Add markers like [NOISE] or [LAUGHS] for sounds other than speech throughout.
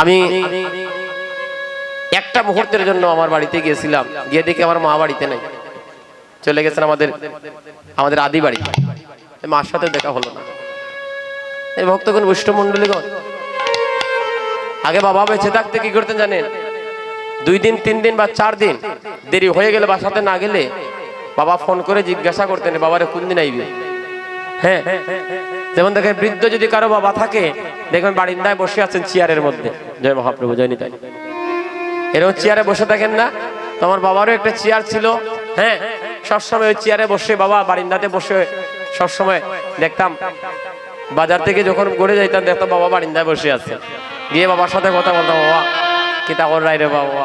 আমি একটা মুহূর্তের জন্য আমার বাড়িতে গিয়েছিলাম। গিয়ে দেখি আমার মা বাড়িতে নেই। চলে গেছেন আমাদের আমাদের আদি বাড়ি। মার সাথে দেখা হলো না। এই ভক্তগণ, বৈষ্ণমণ্ডলীগণ, আগে বাবা বেঁচে থাকতে কি করতেন জানেন? দুই দিন, তিন দিন বা চার দিন দেরি হয়ে গেলে বাসাতে না গেলে বাবা ফোন করে জিজ্ঞাসা করতেন, বাবারে কোন দিন আইবে? হ্যাঁ যেমন দেখেন বৃদ্ধ যদি কারও বাবা থাকে, দেখবেন বারিন্দায় বসে আছেন চেয়ারের মধ্যে। জয় মহাপ্রভু, জয় নিতাই। এরকম চেয়ারে বসে থাকেন না। তোমার বাবারও একটা চেয়ার ছিল হ্যাঁ। সবসময় ওই চেয়ারে বসে বাবা বারিন্দাতে বসে সবসময় দেখতাম। বাজার থেকে যখন গড়ে যাইতাম দেখতাম বাবা বারিন্দায় বসে আছে। গিয়ে বাবার সাথে কথা বলতাম, বাবা কিতা কর রাই রে বাবা?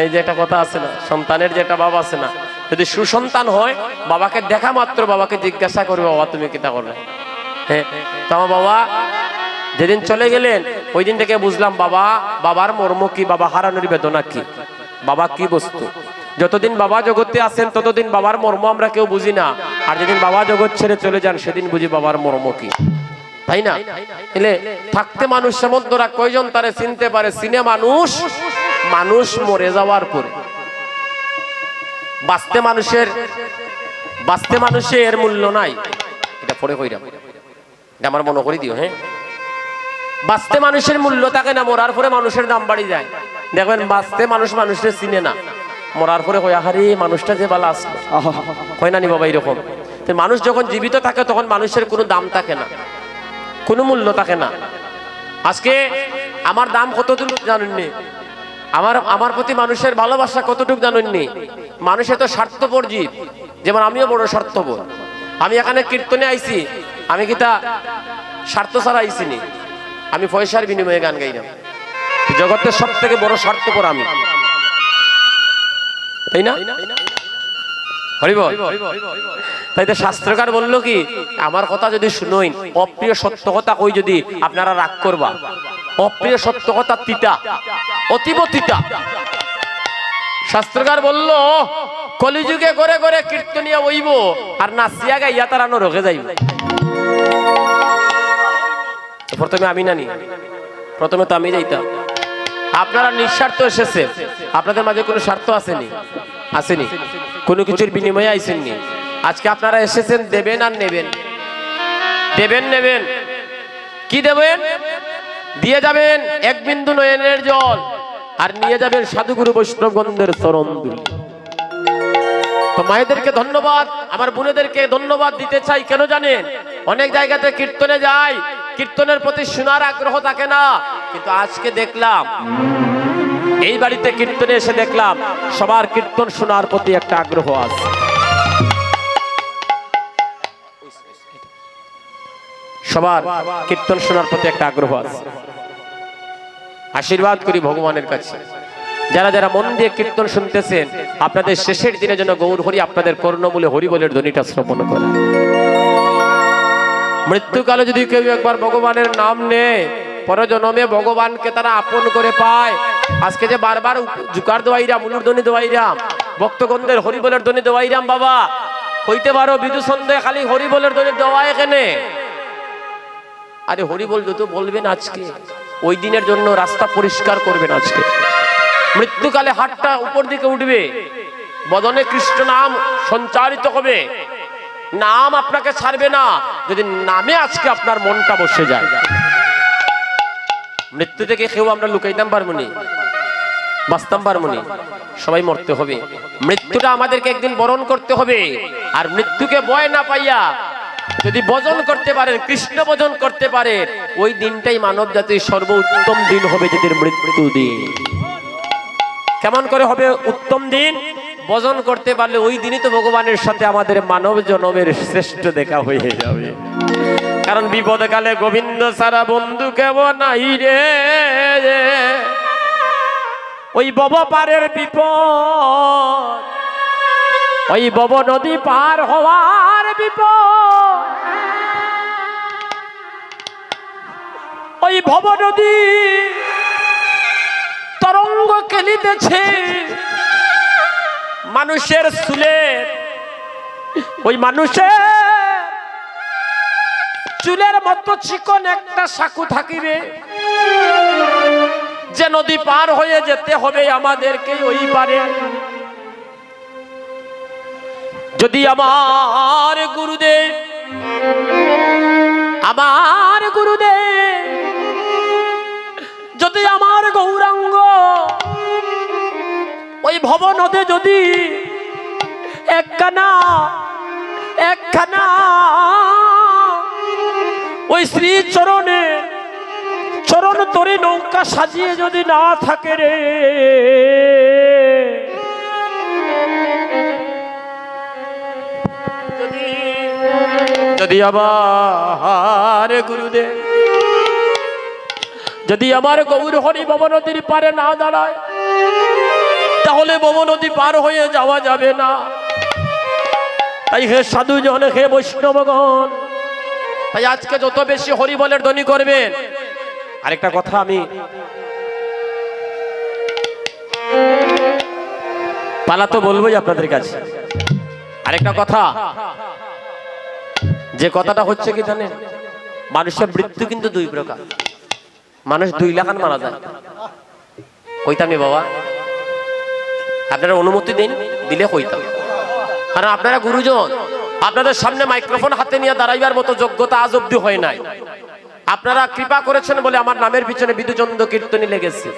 এই যে একটা কথা আছে না, সন্তানের যে একটা বাবা আছে না যদি সুসন্তান হয়, বাবাকে দেখা মাত্র বাবাকে জিজ্ঞাসা করবে, বাবা, তুমি কিতা করবে? হ্যাঁ? তো আমার বাবা যেদিন চলে গেলেন, ওই দিন থেকে বুঝলাম, বাবা, বাবার মর্ম কি, বাবা হারানোর বেদনা কি? বাবা কি বস্তু? যতদিন বাবা জগতে আছেন, ততদিন বাবার মর্ম আমরা কেউ বুঝি না। আর যেদিন বাবা জগৎ ছেড়ে চলে যান, সেদিন বুঝি বাবার মর্ম কি। তাই না? এলে থাকতে মানুষ সমুদ্রা কয়জন তারে চিনতে পারে? চিনে মানুষ মানুষ মরে যাওয়ার পরে। বাঁচতে মানুষের বাঁচতে মানুষের মূল্য নাই। এটা পরে কইরাম এটা আমার মনে করি দিও হ্যাঁ? বাঁচতে মানুষের মূল্য থাকে না, মরার পরে মানুষের দাম বাড়ি যায়। দেখবেন, বাঁচতে মানুষ মানুষের চিনে না। মরার পরে কয়, আহারে, মানুষটা যে বালা আসলো। হয় না নি বাবা এরকম মানুষ যখন জীবিত থাকে, তখন মানুষের কোনো দাম থাকে না। কোনো মূল্য থাকে না। আজকে আমার দাম কতটুকু জানেননি আমার আমার প্রতি মানুষের ভালোবাসা কতটুকু জানেননি মানুষের তো স্বার্থপর জীব। যেমন আমিও বড় স্বার্থপর। আমি এখানে কীর্তনে আইছি, আমি কি তা স্বার্থ ছাড়া আইছি নি? আমি পয়সার বিনিময়ে গান গাইলাম জগতের সব থেকে বড় স্বার্থপর আমি। তাই না? হরিব, তাই তো শাস্ত্রকার বলল কি, আমার কথা যদি শুনোই অপ্রিয় সত্য কথা কই যদি আপনারা রাগ করবা? অপ্রিয় সত্য কথা তিতা, অতীব তিতা। শাস্ত্রকার বলল, কলিযুগে করে করে কীর্তনিয়া ওইব আর নাচিয়া গাইয়া তারানো রোগে যাইব। প্রথমে আমি নানি, প্রথমে তো আমি যাইতাম। আপনারা নিঃস্বার্থ এসেছে আপনাদের মাঝে কোনো স্বার্থ আসেনি আসেনি। কোনো কিছুর বিনিময়ে আইসেননি। আজকে আপনারা এসেছেন, দেবেন আর নেবেন। দেবেন, নেবেন। কি দেবেন? দিয়ে যাবেন এক বিন্দু নয়নের জল, আর নিয়ে যাবেন সাধুগুরু বৈষ্ণবগন্ধের চরণ তো মায়েদেরকে ধন্যবাদ, আমার বোনেদেরকে ধন্যবাদ দিতে চাই, কেন জানেন? অনেক জায়গাতে কীর্তনে যায় কীর্তনের প্রতি শোনার আগ্রহ থাকে না, কিন্তু আজকে দেখলাম, এই বাড়িতে কীর্তনে এসে দেখলাম, সবার কীর্তন শোনার প্রতি একটা আগ্রহ আছে। সবার কীর্তন শোনার প্রতি একটা আগ্রহ আছে। আশীর্বাদ করি ভগবানের কাছে। যারা যারা মন দিয়ে কীর্তন শুনতেছেন, আপনাদের শেষের দিনের জন্য গৌর হরি আপনাদের কর্ণমূলে হরি বলের ধ্বনিটা শ্রবণ করে। মৃত্যুকালে যদি কেউ একবার ভগবানের নাম নেয়, পরজনমে ভগবানকে তারা আপন করে পায়। আজকে যে বারবার জুকার দোয়াইরাম, উলুর ধ্বনি দোয়াইরাম, ভক্তগণদের হরি বলের ধ্বনি দোয়াইরাম বাবা হইতে পারো বিদু সন্দেহ খালি হরি বলের ধ্বনি দেওয়া এখানে আরে হরি বল যত বলবেন আজকে, ওই দিনের জন্য রাস্তা পরিষ্কার করবেন আজকে। মৃত্যুকালে হাটটা উপর দিকে উঠবে, বদনে কৃষ্ণ নাম সঞ্চারিত হবে। নাম আপনাকে ছাড়বে না, যদি নামে আজকে আপনার মনটা বসে যায়। মৃত্যু থেকে কেউ আমরা লুকাইতাম পারব নি বাঁচতাম পারব নি সবাই মরতে হবে। মৃত্যুটা আমাদেরকে একদিন বরণ করতে হবে, আর মৃত্যুকে ভয় না পাইয়া যদি বজন করতে পারেন, কৃষ্ণ ভজন করতে পারেন ওই দিনটাই মানব জাতির সর্বোত্তম দিন হবে যদি মৃত্যু দিন। কেমন করে হবে উত্তম দিন? বজন করতে পারলে ওই দিনই তো ভগবানের সাথে আমাদের মানব জনমের শ্রেষ্ঠ দেখা হয়ে যাবে। কারণ বিপদকালে গোবিন্দ সারা বন্ধু কেমন নাই রে। ওই বব পারের বিপদ, ওই বব নদী পার হওয়ার বিপদ ভব নদী তরঙ্গ খেলিতেছে মানুষের চুলের ওই মানুষের চুলের মতো চিকন একটা সাকু থাকিবে। যে নদী পার হয়ে যেতে হবে আমাদেরকে ওই পারে। যদি আমার গুরুদেব আমার গুরুদেব ওই ভবনতে যদি একখানা একখানা, ওই শ্রী চরণে, চরণ তরে নৌকা সাজিয়ে যদি না থাকে রে। যদি আবার গুরুদেব, যদি আমার গৌর হরি ভবনদীর পারে না দাঁড়ায় তাহলে ভবনদী পার হয়ে যাওয়া যাবে না। তাই হে সাধুজন হে বৈষ্ণবগণ তাই আজকে যত বেশি হরি বলের ধ্বনি করবেন। আরেকটা কথা আমি পালা তো বলবোই আপনাদের কাছে। আরেকটা কথা, যে কথাটা হচ্ছে কি জানেন? মানুষের মৃত্যু কিন্তু দুই প্রকার। মানুষ দুই লাখান মারা যায়। কইতামই বাবা। আপনারা অনুমতি দিন, দিলে কইতাম। কারণ আপনারা গুরুজন, আপনাদের সামনে মাইক্রোফোন হাতে নিয়ে দাঁড়াইবার মতো যোগ্যতা আজ অব্দি হয় নাই। আপনারা কৃপা করেছেন বলে আমার নামের পিছনে বিদুচন্দ্র কীর্তনী লেগেছে।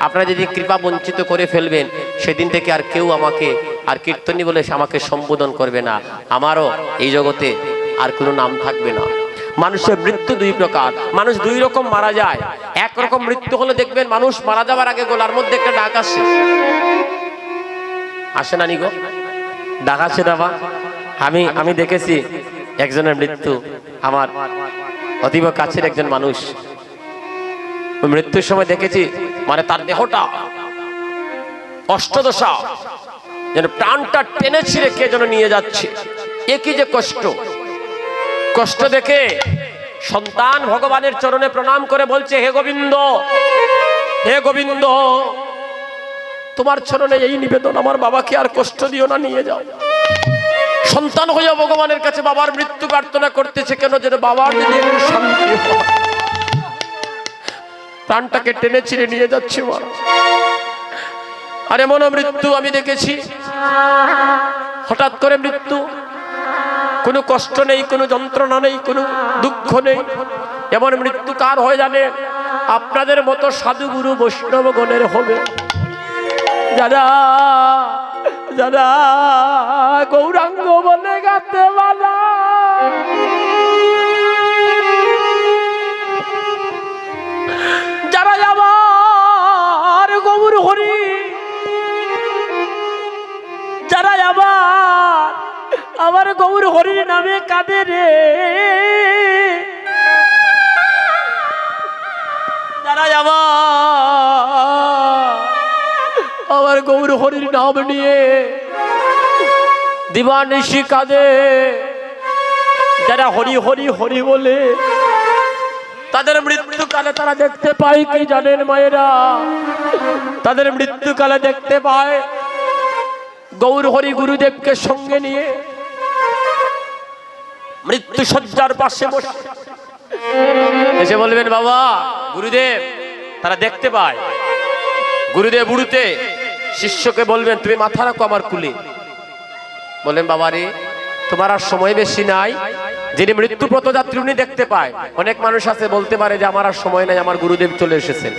আপনারা যদি কৃপা বঞ্চিত করে ফেলবেন, সেদিন থেকে আর কেউ আমাকে, আর কীর্তনী বলে আমাকে সম্বোধন করবে না। আমারও এই জগতে আর কোনো নাম থাকবে না। মানুষের মৃত্যু দুই প্রকার। মানুষ দুই রকম মারা যায়। এক রকম মৃত্যু হলে দেখবেন মানুষ মারা যাওয়ার আগে গোলার মধ্যে একটা ডাক আসে। আসে না নিগো ডাক আসে না বা? আমি আমি দেখেছি একজনের মৃত্যু আমার অতীব কাছের একজন মানুষ। মৃত্যুর সময় দেখেছি মানে তার দেহটা অষ্টদশা, যেন প্রাণটা টেনে ছিঁড়ে কে যেন নিয়ে যাচ্ছে। এ কি যে কষ্ট। কষ্ট দেখে সন্তান ভগবানের চরণে প্রণাম করে বলছে, হে গোবিন্দ হে গোবিন্দ তোমার চরণে এই নিবেদন আমার বাবাকে আর কষ্ট দিও না, নিয়ে যাও। সন্তান হইয়া ভগবানের কাছে বাবার মৃত্যু প্রার্থনা করতেছে কেন যেন বাবার প্রাণটাকে টেনে ছিঁড়ে নিয়ে যাচ্ছে আর এমন মৃত্যু আমি দেখেছি। হঠাৎ করে মৃত্যু। কোনো কষ্ট নেই, কোনো যন্ত্রণা নেই, কোনো দুঃখ নেই। এমন মৃত্যু কার হয়ে জানে আপনাদের মতো সাধুগুরু বৈষ্ণবগণের হবে। যারা যারা গৌরাঙ্গ বলে গাতে বালা যারা আবার গৌর হরি, যারা আবার আমার গৌর হরির নামে কাঁদে রে। যারা আবার আমার গৌর হরির নাম নিয়ে। দিবানিশি কাঁদে যারা হরি হরি হরি বলে, তাদের মৃত্যুকালে তারা দেখতে পায় কি জানেন মায়েরা? তাদের মৃত্যুকালে দেখতে পায় গৌর হরি গুরুদেবকে সঙ্গে নিয়ে মৃত্যু সজ্জার পাশে বসে। এসে বলবেন, বাবা, গুরুদেব, তারা দেখতে পায়। গুরুদেব উড়ুতে শিষ্যকে বলবেন, তুমি মাথা রাখো আমার কুলে। বলেন বাবা রে তোমার আর সময় বেশি নাই। যিনি মৃত্যু যাত্রী উনি দেখতে পায়। অনেক মানুষ আছে, বলতে পারে যে, আমার আর সময় নাই, আমার গুরুদেব চলে এসেছেন।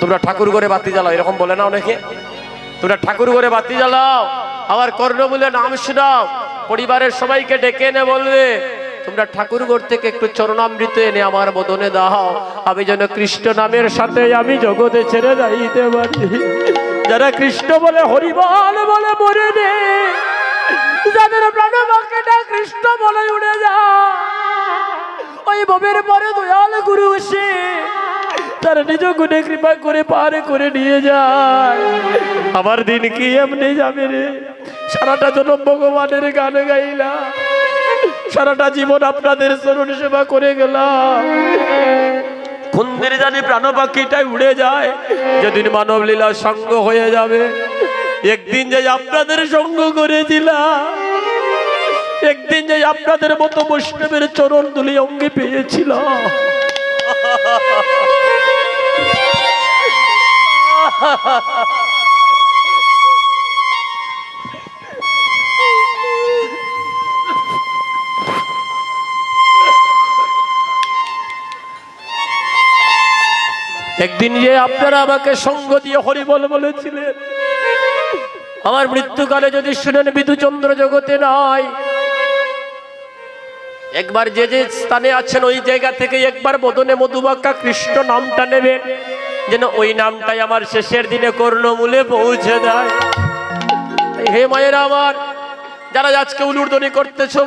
তোমরা ঠাকুর ঘরে বাতি জ্বালাও। এরকম বলে না অনেকে? তোমরা ঠাকুর ঘরে বাতি জ্বালাও আবার কর্ণ বলে নাম শোনাও। পরিবারের সবাইকে ডেকে এনে বলবে, তোমরা ঠাকুর ঘর থেকে একটু চরণামৃত এনে আমার বদনে দাও। আমি যেন কৃষ্ণ নামের সাথে আমি জগতে ছেড়ে যাইতে পারি। যারা কৃষ্ণ বলে, হরিবল বলে মরে নে, যাদের প্রাণ বাক্যটা কৃষ্ণ বলে উড়ে যা। ওই ববের পরে দয়াল গুরু সে তার নিজ গুণে কৃপা করে পার করে নিয়ে যায়। আমার দিন কি এমনি যাবে রে? সারাটা জনম ভগবানের গান গাইলা সারাটা জীবন আপনাদের চরণ সেবা করে গেলাম। কুন্দের জানি প্রাণ পাখিটাই উড়ে যায়। যেদিন মানব লীলা সঙ্গ হয়ে যাবে, একদিন যে আপনাদের সঙ্গ করেছিলাম। একদিন যে আপনাদের মতো বৈষ্ণবের চরণ দুলি অঙ্গে পেয়েছিলাম। [LAUGHS] একদিন যে আপনারা আমাকে সঙ্গ দিয়ে হরিবল বলেছিলেন, আমার মৃত্যুকালে যদি শুনেন বিদুচন্দ্র জগতে নাই, একবার যে যে স্থানে আছেন ওই জায়গা থেকে একবার বদনে মধুবাক্কা কৃষ্ণ নামটা নেবেন, যেন ওই নামটাই আমার শেষের দিনে কর্ণমূলে পৌঁছে দেয়। হে মায়েরা আমার, যারা আজকে উলুর্দনি করতেছ